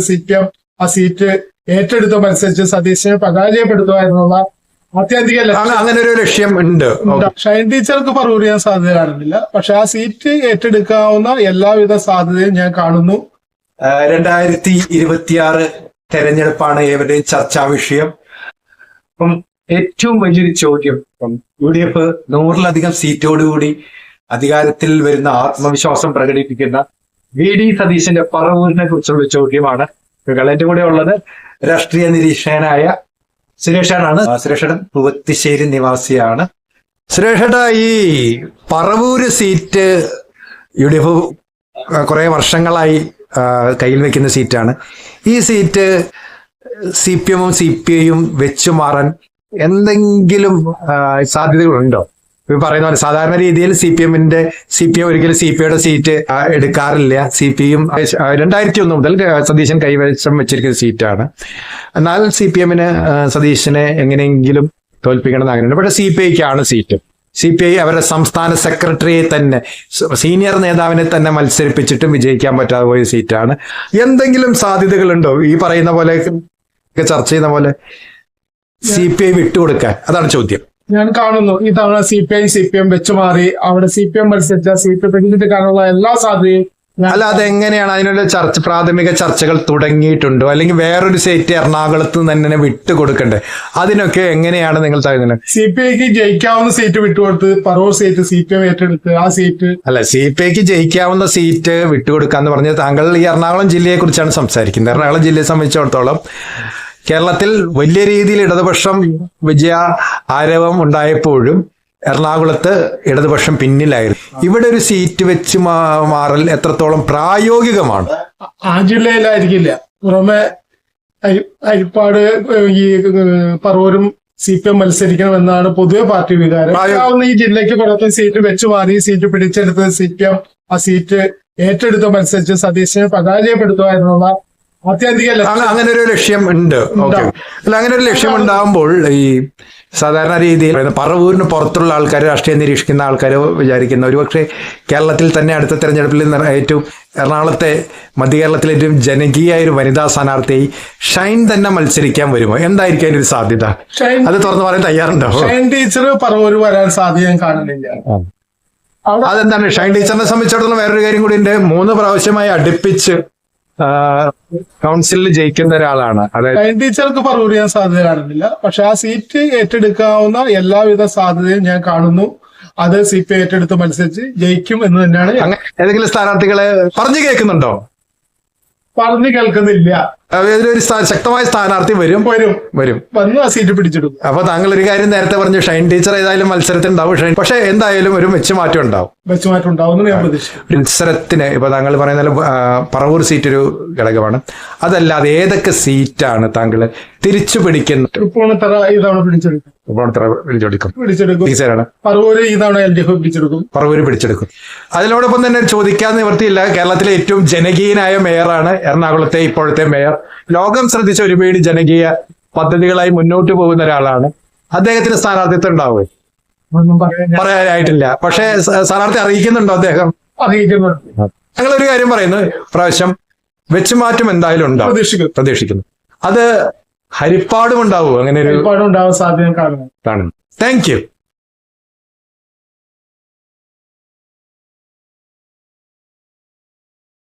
C P M ആ seat ഏറ്റെടുത്ത മത്സരിച്ച് സതീശനെ പരാജയപ്പെടുത്തുക എന്നുള്ള ആത്യന്തിക അങ്ങനെ ഒരു ലക്ഷ്യം ഉണ്ട്. ഷൈൻ ടീച്ചർക്ക് പറവൂർ ചെയ്യാൻ സാധ്യത കാണുന്നില്ല പക്ഷെ ആ സീറ്റ് ഏറ്റെടുക്കാവുന്ന എല്ലാവിധ സാധ്യതയും ഞാൻ കാണുന്നു. രണ്ടായിരത്തി ഇരുപത്തിയാറ് തെരഞ്ഞെടുപ്പാണ് ഏവരുടെയും ചർച്ചാ വിഷയം. അപ്പം ഏറ്റവും വലിയൊരു ചോദ്യം ഇപ്പം യു ഡി എഫ് നൂറിലധികം സീറ്റോടുകൂടി അധികാരത്തിൽ വരുന്ന ആത്മവിശ്വാസം പ്രകടിപ്പിക്കുന്ന വി ഡി സതീശന്റെ പറവൂരിനെ കുറിച്ചുള്ള ചോദ്യമാണ്. എന്റെ കൂടെ ഉള്ളത്. രാഷ്ട്രീയ നിരീക്ഷകനായ സുരേഷാണ്. സുരേഷടൻ പൂവത്തിശ്ശേരി നിവാസിയാണ്. സുരേഷട ഈ Paravur seat U D F കുറെ വർഷങ്ങളായി കയ്യിൽ വെക്കുന്ന സീറ്റാണ്. ഈ സീറ്റ് സി പി എമ്മും സി പി ഐയും വെച്ചു മാറാൻ എന്തെങ്കിലും സാധ്യതകളുണ്ടോ? പറയുന്ന പോലെ സാധാരണ രീതിയിൽ സി പി എമ്മിന്റെ സി പി എം ഒരിക്കലും സി പി ഐയുടെ സീറ്റ് എടുക്കാറില്ല. സി പി എം രണ്ടായിരത്തി ഒന്ന് മുതൽ സതീശൻ കൈവശം വെച്ചിരിക്കുന്ന സീറ്റാണ് എന്നാൽ സി പി എമ്മിന് സതീശനെ എങ്ങനെയെങ്കിലും തോൽപ്പിക്കണം എന്ന് ആഗ്രഹമുണ്ട്. പക്ഷേ സി പി ഐക്കാണ് സീറ്റ് സി പി ഐ അവരുടെ സംസ്ഥാന സെക്രട്ടറിയെ തന്നെ സീനിയർ നേതാവിനെ തന്നെ മത്സരിപ്പിച്ചിട്ടും വിജയിക്കാൻ പറ്റാതെ പോയ സീറ്റാണ് എന്തെങ്കിലും സാധ്യതകളുണ്ടോ? ഈ പറയുന്ന പോലെ ചർച്ച ചെയ്യുന്ന പോലെ സി പി ഐ വിട്ടുകൊടുക്കാൻ? അതാണ് ചോദ്യം. ഞാൻ കാണുന്നു. ഈ തവണ C P I C P M വെച്ചു മാറി. അവിടെ സി പി എം മത്സരിച്ച സി പി സീറ്റ് പിടിച്ചെടുക്കാനുള്ള എല്ലാ സാധ്യതയും അല്ല അതെങ്ങനെയാണ് അതിനുള്ള ചർച്ച പ്രാഥമിക ചർച്ചകൾ തുടങ്ങിയിട്ടുണ്ടോ? അല്ലെങ്കിൽ വേറൊരു സീറ്റ് എറണാകുളത്ത് തന്നെ വിട്ടുകൊടുക്കണ്ടേ അതിനൊക്കെ എങ്ങനെയാണ് നിങ്ങൾ തരുന്നത് സി പി ഐക്ക് ജയിക്കാവുന്ന seat വിട്ടുകൊടുത്ത് Paravur seat C P M ഏറ്റെടുത്ത് ആ സീറ്റ് അല്ല സി പി ഐക്ക് ജയിക്കാവുന്ന സീറ്റ് വിട്ടുകൊടുക്കാന്ന് പറഞ്ഞ് താങ്കൾ ഈ എറണാകുളം ജില്ലയെ കുറിച്ചാണ് സംസാരിക്കുന്നത്. എറണാകുളം ജില്ലയെ സംബന്ധിച്ചിടത്തോളം കേരളത്തിൽ വലിയ രീതിയിൽ ഇടതുപക്ഷം വിജയ ആരവം ഉണ്ടായപ്പോഴും എറണാകുളത്ത് ഇടതുപക്ഷം പിന്നിലായിരുന്നു. ഇവിടെ ഒരു സീറ്റ് വെച്ച് മാറൽ എത്രത്തോളം പ്രായോഗികമാണ്? ആ ജില്ലയിലായിരിക്കില്ല. പുറമെ അരിപ്പാട് ഈ പറവൂരും സി പി എം മത്സരിക്കണമെന്നാണ് പൊതുവെ പാർട്ടി വികാരം. ഈ ജില്ലയ്ക്ക് പുറത്ത് സീറ്റ് വെച്ചു മാറി സീറ്റ് പിടിച്ചെടുത്ത് സി പി എം ആ സീറ്റ് ഏറ്റെടുത്ത് മത്സരിച്ച് സതീശനെ പരാജയപ്പെടുത്തുക എന്നുള്ള അങ്ങനെ ഒരു ലക്ഷ്യം ഉണ്ട്. ഓക്കെ. അല്ല അങ്ങനെ ഒരു ലക്ഷ്യം ഉണ്ടാകുമ്പോൾ ഈ സാധാരണ രീതിയിൽ പറവൂരിന് പുറത്തുള്ള ആൾക്കാർ രാഷ്ട്രീയം നിരീക്ഷിക്കുന്ന ആൾക്കാർ വിചാരിക്കുന്ന ഒരുപക്ഷെ കേരളത്തിൽ തന്നെ അടുത്ത തെരഞ്ഞെടുപ്പിൽ ഏറ്റവും എറണാകുളത്തെ മധ്യ കേരളത്തിലെ ഏറ്റവും ജനകീയ ഒരു വനിതാ സ്ഥാനാർത്ഥിയായി ഷൈൻ തന്നെ മത്സരിക്കാൻ വരുമോ? എന്തായിരിക്കും അതിന്റെ ഒരു സാധ്യത അത് തുറന്നു പറയാൻ തയ്യാറുണ്ടോ? ഷൈൻ ടീച്ചർ പറവൂർ വരാൻ സാധ്യത കാണുന്നില്ല. അതെന്താണ്? ഷൈൻ ടീച്ചറിനെ സംബന്ധിച്ചിടത്തോളം വേറൊരു കാര്യം കൂടി ഉണ്ട്. മൂന്ന് പ്രാവശ്യമായി അടുപ്പിച്ച് കൗൺസിലിൽ ജയിക്കുന്ന ഒരാളാണ്. അതായത് ടീച്ചർക്ക് പറഞ്ഞു ചെയ്യാൻ സാധ്യത കാണുന്നില്ല പക്ഷെ ആ സീറ്റ് ഏറ്റെടുക്കാവുന്ന എല്ലാവിധ സാധ്യതയും ഞാൻ കാണുന്നു. അത് സി പി ഐ ഏറ്റെടുത്ത് മത്സരിച്ച് ജയിക്കും എന്ന് തന്നെയാണ് ഏതെങ്കിലും സ്ഥാനാർത്ഥികളെ പറഞ്ഞു കേൾക്കുന്നുണ്ടോ? പറഞ്ഞു കേൾക്കുന്നില്ല. ഒരു ശക്തമായ സ്ഥാനാർത്ഥി വരും. വരും. വരും. വന്ന് ആ സീറ്റ് പിടിച്ചിടും. അപ്പൊ താങ്കൾ ഒരു കാര്യം നേരത്തെ പറഞ്ഞു ഷൈൻ ടീച്ചർ ഏതായാലും മത്സരത്തിൽ ഉണ്ടാവും ഷൈൻ പക്ഷെ എന്തായാലും ഒരു മെച്ചമാറ്റം ഉണ്ടാവും മെച്ചമാറ്റം ഉണ്ടാവും ഞാൻ മത്സരത്തിന് ഇപ്പൊ താങ്കൾ പറയുന്ന പറവൂർ സീറ്റ് ഒരു ഘടകമാണ്. അതല്ലാതെ ഏതൊക്കെ സീറ്റാണ് താങ്കൾ തിരിച്ചു പിടിക്കുന്നു. തൃപ്പൂണിത്തറ ഈ തവണ പിടിച്ചെടുക്കും. പിടിച്ചെടുക്കും. പിടിച്ചെടുക്കും. ടീച്ചറാണ് പറവൂര് എൽ ഡി എഫ് പിടിച്ചെടുക്കും. പറവൂര് പിടിച്ചെടുക്കും. അതിനോടൊപ്പം തന്നെ ചോദിക്കാൻ നിവൃത്തിയില്ല കേരളത്തിലെ ഏറ്റവും ജനകീയനായ മേയറാണ് എറണാകുളത്തെ ഇപ്പോഴത്തെ മേയർ. ലോകം ശ്രദ്ധിച്ച ഒരുപാട് ജനകീയ പദ്ധതികളായി മുന്നോട്ട് പോകുന്ന ഒരാളാണ്. അദ്ദേഹത്തിന് സ്ഥാനാർത്ഥിത്വം ഉണ്ടാവുക പറയാനായിട്ടില്ല. പക്ഷേ സ്ഥാനാർത്ഥി അറിയിക്കുന്നുണ്ടോ അദ്ദേഹം? അറിയിക്കുന്നുണ്ട്. ഞങ്ങൾ ഒരു കാര്യം പറയുന്നു. പ്രാവശ്യം വെച്ചുമാറ്റം എന്തായാലും ഉണ്ടാവും പ്രതീക്ഷിക്കുന്നു. അത് ഹരിപ്പാടും ഉണ്ടാവും? അങ്ങനെ ഒരു ഹരിപ്പാടും ഉണ്ടാവാൻ സാധ്യത കാണുന്നു താങ്ക് യു